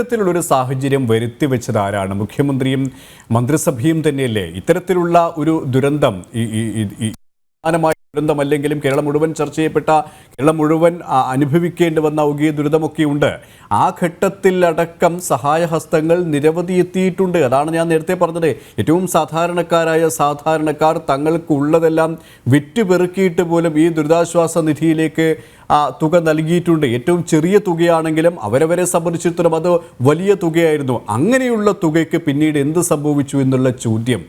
ഇത്തരത്തിലുള്ളൊരു സാഹചര്യം വരുത്തി വെച്ചത് ആരാണ് മുഖ്യമന്ത്രിയും മന്ത്രിസഭയും തന്നെയല്ലേ? ഇത്തരത്തിലുള്ള ഒരു ദുരന്തം ഈ സമാനമായ ദുരന്തമല്ലെങ്കിലും കേരളം മുഴുവൻ ചർച്ച ചെയ്യപ്പെട്ട കേരളം മുഴുവൻ അനുഭവിക്കേണ്ടി വന്ന ഔകിയ ദുരിതമൊക്കെയുണ്ട് ആ ഘട്ടത്തിൽ അടക്കം സഹായഹസ്തങ്ങൾ നിരവധി എത്തിയിട്ടുണ്ട്. അതാണ് ഞാൻ നേരത്തെ പറഞ്ഞത്. ഏറ്റവും സാധാരണക്കാരായ സാധാരണക്കാർ തങ്ങൾക്കുള്ളതെല്ലാം വിറ്റുപെറുക്കിയിട്ട് പോലും ഈ ദുരിതാശ്വാസ നിധിയിലേക്ക് തുക നൽകിയിട്ടുണ്ട്. ഏറ്റവും ചെറിയ തുകയാണെങ്കിലും അവരവരെ സംബന്ധിച്ചിടത്തോളം അത് വലിയ തുകയായിരുന്നു. അങ്ങനെയുള്ള തുകയ്ക്ക് പിന്നീട് എന്ത് സംഭവിച്ചു എന്നുള്ള ചോദ്യം.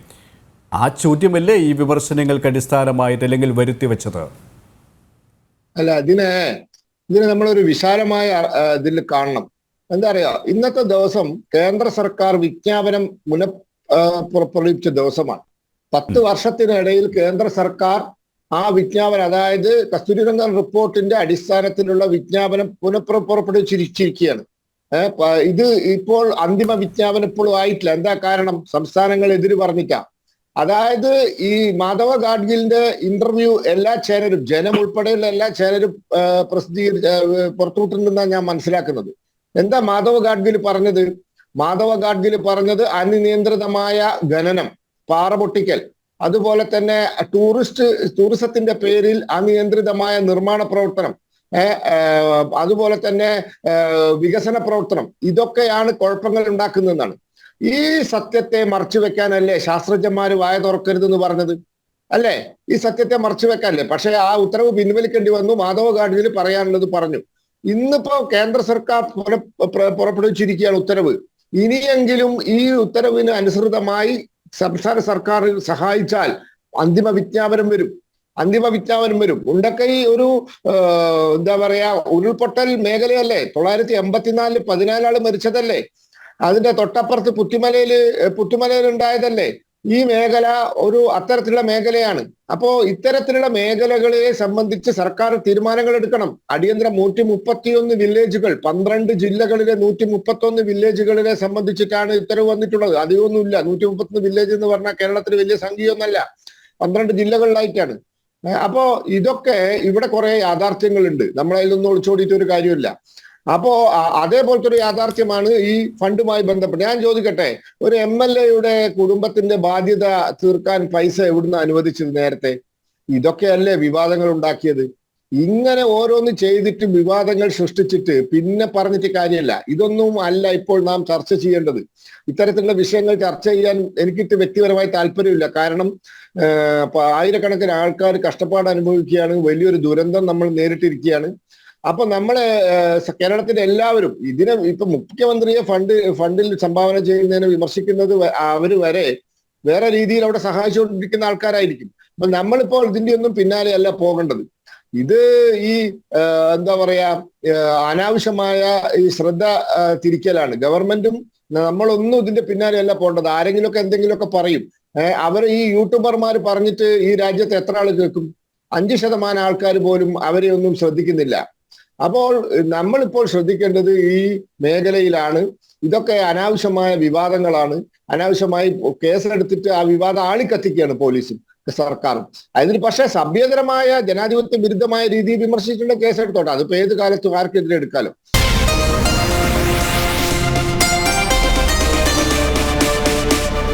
ആ ചോദ്യമല്ലേ ഈ വിമർശനങ്ങൾക്ക് അടിസ്ഥാനമായിട്ട് അല്ലെങ്കിൽ വരുത്തി വെച്ചത്? അല്ല ഇതിനെ ഇതിനെ നമ്മളൊരു വിശാലമായ ഇതിൽ കാണണം. എന്താ പറയാ ഇന്നത്തെ ദിവസം കേന്ദ്ര സർക്കാർ വിജ്ഞാപനം മുന പുറപ്പെടുവിച്ച ദിവസമാണ്. പത്ത് വർഷത്തിനിടയിൽ കേന്ദ്ര സർക്കാർ ആ വിജ്ഞാപനം അതായത് കസ്തൂരിരംഗൻ റിപ്പോർട്ടിന്റെ അടിസ്ഥാനത്തിലുള്ള വിജ്ഞാപനം പുനഃപ്ര പുറപ്പെടുവിച്ചിരിക്കുകയാണ് ഇത് ഇപ്പോൾ അന്തിമ വിജ്ഞാപനം ഇപ്പോഴും ആയിട്ടില്ല. എന്താ കാരണം? സംസ്ഥാനങ്ങൾ എതിര് പറഞ്ഞിക്കാം അതായത് ഈ മാധവ ഗാഡ്ഗിലിന്റെ ഇന്റർവ്യൂ എല്ലാ ചാനലും ജനം ഉൾപ്പെടെയുള്ള എല്ലാ ചാനലും പ്രസിദ്ധീകരി പുറത്തുവിട്ടിട്ടുണ്ടെന്നാണ് ഞാൻ മനസ്സിലാക്കുന്നത്. എന്താ മാധവ ഗാഡ്ഗിൽ പറഞ്ഞത്? മാധവ ഗാഡ്ഗിൽ പറഞ്ഞത് അനിയന്ത്രിതമായ ഖനനം പാറ പൊട്ടിക്കൽ. അതുപോലെ തന്നെ ടൂറിസ്റ്റ് ടൂറിസത്തിന്റെ പേരിൽ അനിയന്ത്രിതമായ നിർമ്മാണ പ്രവർത്തനം അതുപോലെ തന്നെ വികസന പ്രവർത്തനം ഇതൊക്കെയാണ് കുഴപ്പങ്ങൾ ഉണ്ടാക്കുന്നതെന്നാണ്. ഈ സത്യത്തെ മറച്ചു വെക്കാനല്ലേ ശാസ്ത്രജ്ഞന്മാർ വായ തുറക്കരുതെന്ന് പറഞ്ഞത്? അല്ലേ? ഈ സത്യത്തെ മറച്ചു വെക്കാനല്ലേ? പക്ഷെ ആ ഉത്തരവ് പിൻവലിക്കേണ്ടി വന്നു. മാധവ ഗാഡ്ഗിൽ പറയാനുള്ളത് പറഞ്ഞു. ഇന്നിപ്പോ കേന്ദ്ര സർക്കാർ പുറ- പുറ- പുറപ്പെടുവിച്ചിരിക്കുകയാണ് ഉത്തരവ്. ഇനിയെങ്കിലും ഈ ഉത്തരവിന് അനുസൃതമായി സംസ്ഥാന സർക്കാർ സഹായിച്ചാൽ അന്തിമ വിജ്ഞാപനം വരും. അന്തിമ വിജ്ഞാപനം വരും. ഉണ്ടക്കൈ ഒരു എന്താ പറയാ ഉരുൾപൊട്ടൽ മേഖലയല്ലേ? തൊള്ളായിരത്തി എൺപത്തിനാലിൽ പതിനാലാൾ മരിച്ചതല്ലേ? അതിന്റെ തൊട്ടപ്പുറത്ത് പുത്തിമലയിൽ പുത്തുമലയിൽ ഉണ്ടായതല്ലേ ഈ മേഖല ഒരു അത്തരത്തിലുള്ള മേഖലയാണ്. അപ്പോ ഇത്തരത്തിലുള്ള മേഖലകളെ സംബന്ധിച്ച് സർക്കാർ തീരുമാനങ്ങൾ എടുക്കണം. അടിയന്തര നൂറ്റി മുപ്പത്തിയൊന്ന് വില്ലേജുകൾ പന്ത്രണ്ട് ജില്ലകളിലെ നൂറ്റി മുപ്പത്തൊന്ന് വില്ലേജുകളിലെ സംബന്ധിച്ചിട്ടാണ് ഉത്തരവ് വന്നിട്ടുള്ളത്. അധികമൊന്നുമില്ല നൂറ്റി മുപ്പത്തൊന്ന് വില്ലേജ് എന്ന് പറഞ്ഞാൽ കേരളത്തിൽ വലിയ സംഖ്യയൊന്നല്ല. പന്ത്രണ്ട് ജില്ലകളിലായിട്ടാണ്. അപ്പോ ഇതൊക്കെ ഇവിടെ കുറെ യാഥാർത്ഥ്യങ്ങളുണ്ട്. നമ്മളതിലൊന്നും ഒളിച്ചോടിയിട്ട് ഒരു കാര്യമില്ല. അപ്പോ അതേപോലത്തെ ഒരു യാഥാർത്ഥ്യമാണ് ഈ ഫണ്ടുമായി ബന്ധപ്പെട്ട്. ഞാൻ ചോദിക്കട്ടെ ഒരു എം എൽ എയുടെ കുടുംബത്തിന്റെ ബാധ്യത തീർക്കാൻ പൈസ എവിടുന്ന് അനുവദിച്ചത് നേരത്തെ? ഇതൊക്കെയല്ലേ വിവാദങ്ങൾ ഉണ്ടാക്കിയത്. ഇങ്ങനെ ഓരോന്ന് ചെയ്തിട്ട് വിവാദങ്ങൾ സൃഷ്ടിച്ചിട്ട് പിന്നെ പറഞ്ഞിട്ട് കാര്യമല്ല. ഇതൊന്നും അല്ല ഇപ്പോൾ നാം ചർച്ച ചെയ്യേണ്ടത്. ഇത്തരത്തിലുള്ള വിഷയങ്ങൾ ചർച്ച ചെയ്യാൻ എനിക്കിട്ട് വ്യക്തിപരമായി താല്പര്യമില്ല. കാരണം ആയിരക്കണക്കിന് ആൾക്കാർ കഷ്ടപ്പാട് അനുഭവിക്കുകയാണ്. വലിയൊരു ദുരന്തം നമ്മൾ നേരിട്ടിരിക്കുകയാണ്. അപ്പൊ നമ്മളെ കേരളത്തിന്റെ എല്ലാവരും ഇതിനെ ഇപ്പൊ മുഖ്യമന്ത്രിയെ ഫണ്ട് ഫണ്ടിൽ സംഭാവന ചെയ്യുന്നതിനെ വിമർശിക്കുന്നത് അവർ വരെ വേറെ രീതിയിൽ അവിടെ സഹായിച്ചുകൊണ്ടിരിക്കുന്ന ആൾക്കാരായിരിക്കും. അപ്പൊ നമ്മളിപ്പോൾ ഇതിന്റെ ഒന്നും പിന്നാലെ അല്ല പോകേണ്ടത്. ഇത് ഈ എന്താ പറയാ അനാവശ്യമായ ഈ ശ്രദ്ധ തിരിക്കലാണ്. ഗവൺമെന്റും നമ്മളൊന്നും ഇതിന്റെ പിന്നാലെ അല്ല പോകേണ്ടത്. ആരെങ്കിലുമൊക്കെ എന്തെങ്കിലുമൊക്കെ പറയും. അവർ ഈ യൂട്യൂബർമാർ പറഞ്ഞിട്ട് ഈ രാജ്യത്ത് എത്ര ആൾ കേൾക്കും? അഞ്ച് ശതമാനം ആൾക്കാർ പോലും അവരെ ഒന്നും ശ്രദ്ധിക്കുന്നില്ല. അപ്പോൾ നമ്മളിപ്പോൾ ശ്രദ്ധിക്കേണ്ടത് ഈ മേഖലയിലാണ്. ഇതൊക്കെ അനാവശ്യമായ വിവാദങ്ങളാണ്. അനാവശ്യമായി കേസെടുത്തിട്ട് ആ വിവാദം ആളിക്കത്തിക്കുകയാണ് പോലീസും സർക്കാരും. അതിന് പക്ഷേ സഭ്യതരമായ ജനാധിപത്യ വിരുദ്ധമായ രീതിയിൽ വിമർശിച്ചിട്ടുള്ള കേസെടുത്തോട്ടെ. അതിപ്പോ ഏത് കാലത്തും ആർക്കെതിരെ എടുക്കാലോ?